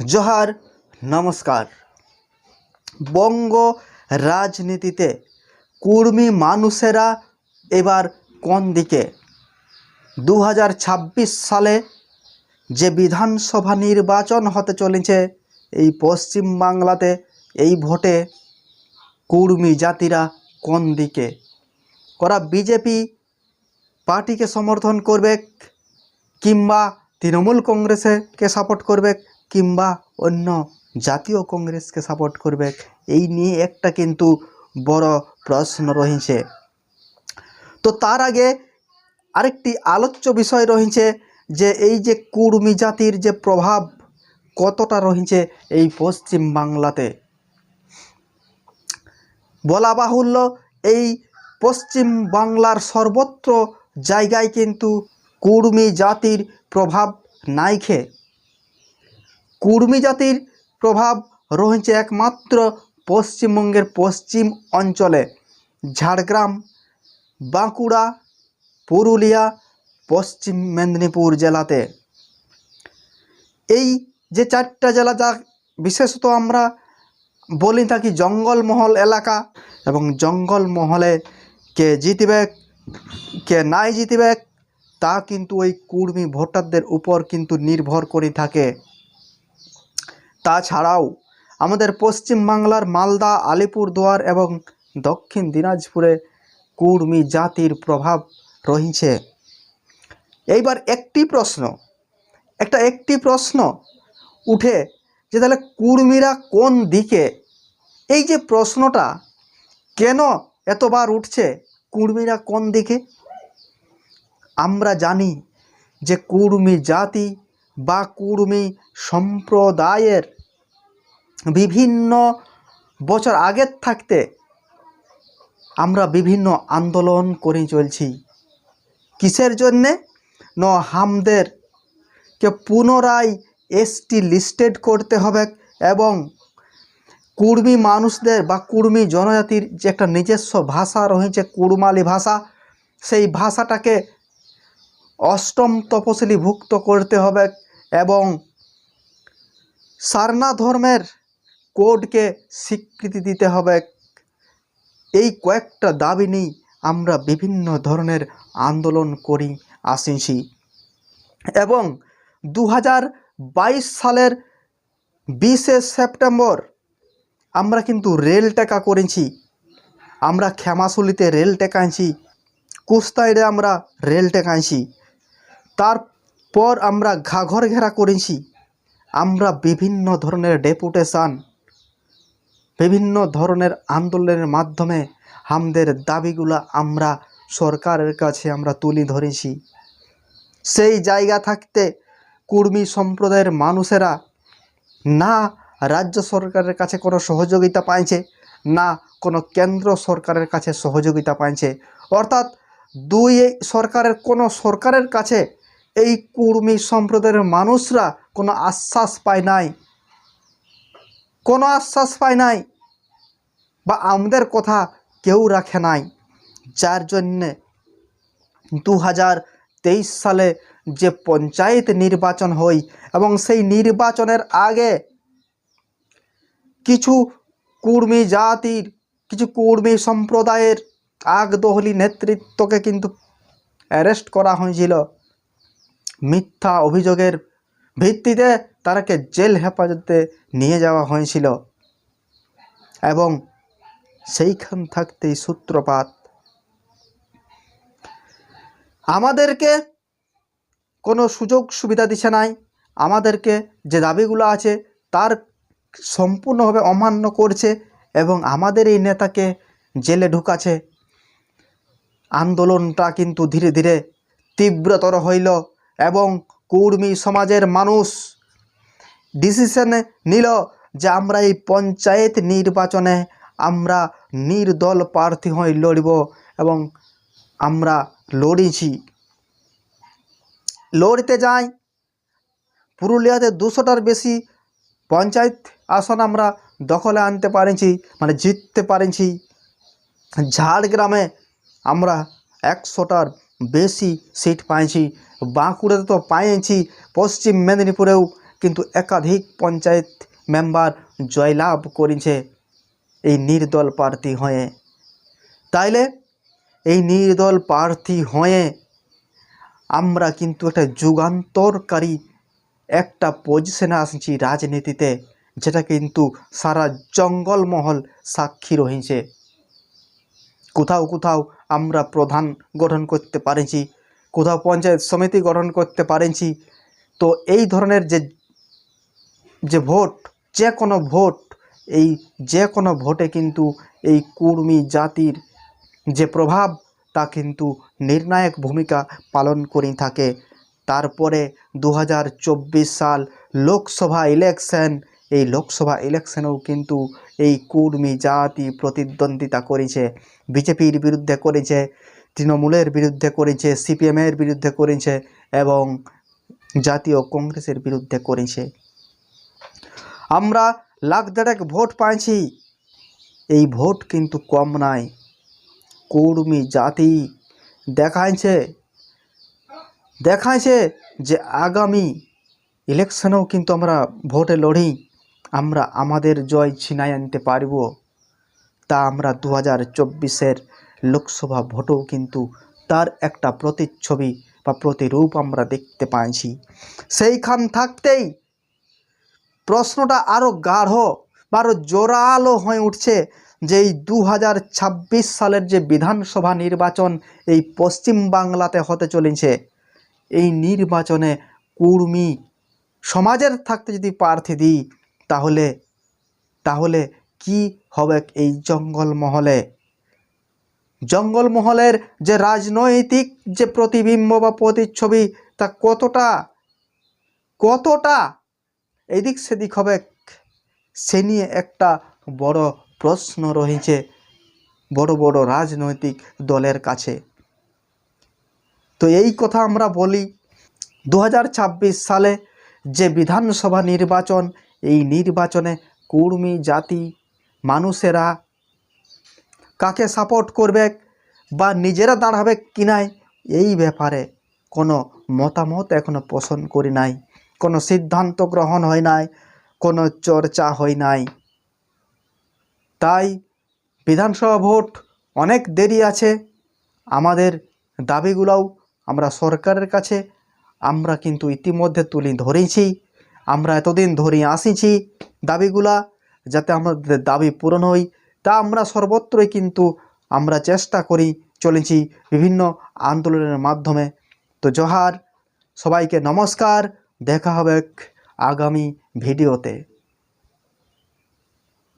জোহার, নমস্কার। বঙ্গ রাজনীতিতে কুর্মী মানুষেরা এবার কোন দিকে? দু হাজার ছাব্বিশ সালে যে বিধানসভা নির্বাচন হতে চলেছে, এই পশ্চিম বাংলাতে এই ভোটে কুর্মী জাতিরা কোন দিকে? ওরা বিজেপি পার্টিকে সমর্থন করবে কিংবা তৃণমূল কংগ্রেসকে সাপোর্ট করবে কিংবা অন্য জাতীয় কংগ্রেসকে সাপোর্ট করবে, এই নিয়ে একটা কিন্তু বড় প্রশ্ন রয়েছে তো তার আগে আরেকটি আলোচ্য বিষয় রয়েছে যে, এই যে কুর্মী জাতির যে প্রভাব কতটা রয়েছে এই পশ্চিম বাংলাতে? বলা বাহুল্য, এই পশ্চিম বাংলার সর্বত্র জায়গায় কিন্তু কুর্মী জাতির প্রভাব নাইখে কুর্মী জাতির প্রভাব রয়েছে একমাত্র পশ্চিমবঙ্গের পশ্চিম অঞ্চলে। ঝাড়গ্রাম, বাঁকুড়া, পুরুলিয়া, পশ্চিম মেদিনীপুর জেলাতে। এই যে চারটা জেলা যা বিশেষত আমরা বলি থাকি জঙ্গলমহল এলাকা এবং জঙ্গলমহলে কে জিতবে, কে নাই জিতবে, তা কিন্তু ওই কুর্মী ভোটারদের উপর কিন্তু নির্ভর করে থাকে। তাছাড়াও আমাদের পশ্চিম বাংলার মালদা, আলিপুরদুয়ার এবং দক্ষিণ দিনাজপুরে কুর্মী জাতির প্রভাব রয়েছে এইবার একটি প্রশ্ন, একটা একটি প্রশ্ন উঠে যে তাহলে কুর্মীরা কোন দিকে? এই যে প্রশ্নটা কেন এতবার উঠছে, কুর্মীরা কোন দিকে? আমরা জানি যে কুর্মী জাতি বা কুর্মী সম্প্রদায়ের বিভিন্ন বছর আগের থাকতে আমরা বিভিন্ন আন্দোলন করে চলছি। কিসের জন্যে? ন হামদেরকে পুনরায় এসটি লিস্টেড করতে হবে এবং কুর্মী মানুষদের বা কুর্মী জনজাতির যে একটা নিজস্ব ভাষা রয়েছে, কুড়মালি ভাষা, সেই ভাষাটাকে অষ্টম তপশিলিভুক্ত করতে হবে এবং সারনা ধর্মের কোডকে স্বীকৃতি দিতে হবে। এই কয়েকটা দাবি নিয়ে আমরা বিভিন্ন ধরনের আন্দোলন করি আসিছি এবং দু হাজার বাইশ সালের বিশে সেপ্টেম্বর আমরা কিন্তু রেল টেকা করেছি। আমরা ক্ষমাশুলিতে রেল টেকাইছি কুস্তাইডে আমরা রেল টেকাইছি তারপর আমরা ঘাঘর ঘেরা করেছি। আমরা বিভিন্ন ধরনের ডেপুটেশন বিভিন্ন ধরনের আন্দোলনের মাধ্যমে আমাদের দাবিগুলো আমরা সরকারের কাছে আমরা তুলে ধরেছি। সেই জায়গা থাকতে কুর্মী সম্প্রদায়ের মানুষেরা না রাজ্য সরকারের কাছে কোনো সহযোগিতা পাইছে, না কোনো কেন্দ্র সরকারের কাছে সহযোগিতা পাইছে। অর্থাৎ দুই সরকারের, কোনো সরকারের কাছে এই কুর্মী সম্প্রদায়ের মানুষরা কোনো আশ্বাস পায় নাই। কোনো আশ্বাস পায় নাই বা আমাদের কথা কেউ রাখে নাই। যার জন্যে দু হাজার তেইশ সালে যে পঞ্চায়েত নির্বাচন হই এবং সেই নির্বাচনের আগে কিছু কুর্মী জাতির, কিছু কুর্মী সম্প্রদায়ের আগদহলি নেতৃত্বকে কিন্তু অ্যারেস্ট করা হয়েছিল। মিথ্যা অভিযোগের ভিত্তিতে তারাকে জেল হেফাজতে নিয়ে যাওয়া হয়েছিল এবং সেইখান থাকতেই সূত্রপাত। আমাদেরকে কোনো সুযোগ সুবিধা দিচ্ছে নাই। আমাদেরকে যে দাবিগুলো আছে তার সম্পূর্ণভাবে অমান্য করছে এবং আমাদের এই নেতাকে জেলে ঢুকাছে আন্দোলনটা কিন্তু ধীরে ধীরে তীব্রতর হইল এবং কুর্মী সমাজের মানুষ ডিসিশনে নিল যে আমরা এই পঞ্চায়েত নির্বাচনে আমরা নির্দল প্রার্থী হয়ে লড়ব এবং আমরা লড়েছি। লড়তে যাই। পুরুলিয়াতে দুশোটার বেশি পঞ্চায়েত আসন আমরা দখলে আনতে পারেছি মানে জিততে পারেছি। ঝাড়গ্রামে আমরা একশোটার বেশি সিট পাইছি, বাঁকুড়াতে তো পাইছি, পশ্চিম মেদিনীপুরেও কিন্তু একাধিক পঞ্চায়েত মেম্বার জয়লাভ করেছে এই নির্দল প্রার্থী হয়ে। তাইলে এই নির্দল প্রার্থী হয়ে আমরা কিন্তু একটা যুগান্তরকারী একটা পজিশনে আসছি রাজনীতিতে, যেটা কিন্তু সারা জঙ্গলমহল সাক্ষী রয়েছে। কোথাও কোথাও আমরা প্রধান গঠন করতে পারেছি, কোথাও পঞ্চায়েত সমিতি গঠন করতে পারেছি। তো এই ধরনের যে যে ভোট, যে কোনো ভোট, এই যে কোনো ভোটে কিন্তু এই কুর্মী জাতির যে প্রভাব, তা কিন্তু নির্ণায়ক ভূমিকা পালন করে থাকে। তারপরে দু হাজার চব্বিশ সাল লোকসভা ইলেকশন, এই লোকসভা ইলেকশনেও কিন্তু এই কুর্মী জাতি প্রতিদ্বন্দ্বিতা করেছে। বিজেপির বিরুদ্ধে করেছে, তৃণমূলের বিরুদ্ধে করেছে, সিপিএমের বিরুদ্ধে করেছে এবং জাতীয় কংগ্রেসের বিরুদ্ধে করেছে। আমরা লাখ দেড়েক ভোট পাইছি। এই ভোট কিন্তু কম নাই। কর্মী জাতি দেখাইছে। দেখাইছে যে আগামী ইলেকশনেও কিন্তু আমরা ভোটে লড়ি। আমরা আমাদের জয় ছিনাই আনতে পারব। তা আমরা দু হাজার চব্বিশের লোকসভা ভোটেও কিন্তু তার একটা প্রতিচ্ছবি বা প্রতিরূপ আমরা দেখতে পাইছি। সেইখান থাকতেই প্রশ্নটা আরও গাঢ় বা আরও জোরালো হয়ে উঠছে যে এই দু হাজার ছাব্বিশ সালের যে বিধানসভা নির্বাচন এই পশ্চিম বাংলাতে হতে চলেছে। এই নির্বাচনে কুর্মী সমাজের থাকতে যদি প্রার্থী দিই, তাহলে তাহলে কি হবে এই জঙ্গলমহলে জঙ্গলমহলের যে রাজনৈতিক যে প্রতিবিম্ব বা প্রতিচ্ছবি তা কতটা কতটা এদিক সেদিক হবে সে নিয়ে একটা বড় প্রশ্ন রয়েছে বড় বড় রাজনৈতিক দলের কাছে। তো এই কথা আমরা বলি দু হাজার ছাব্বিশ সালে যে বিধানসভা নির্বাচন, এই নির্বাচনে কুর্মী, জাতি, মানুষেরা কাকে সাপোর্ট করবে বা নিজেরা দাঁড়াবে কি নাই, এই ব্যাপারে কোনো মতামত এখনও পোষণ করি নাই। কোনো সিদ্ধান্ত গ্রহণ হয় নাই, কোনো চর্চা হয় নাই। তাই বিধানসভা ভোট অনেক দেরি আছে। আমাদের দাবিগুলোও আমরা সরকারের কাছে, আমরা কিন্তু ইতিমধ্যে তুলি ধরেছি, আমরা এতদিন ধরে আসিছি দাবিগুলা, যাতে আমাদের দাবি পূরণ হয়। তা আমরা সর্বত্রই কিন্তু আমরা চেষ্টা করি চলেছি বিভিন্ন আন্দোলনের মাধ্যমে। তো জহার, সবাইকে নমস্কার দেখা হবে আগামী ভিডিওতে।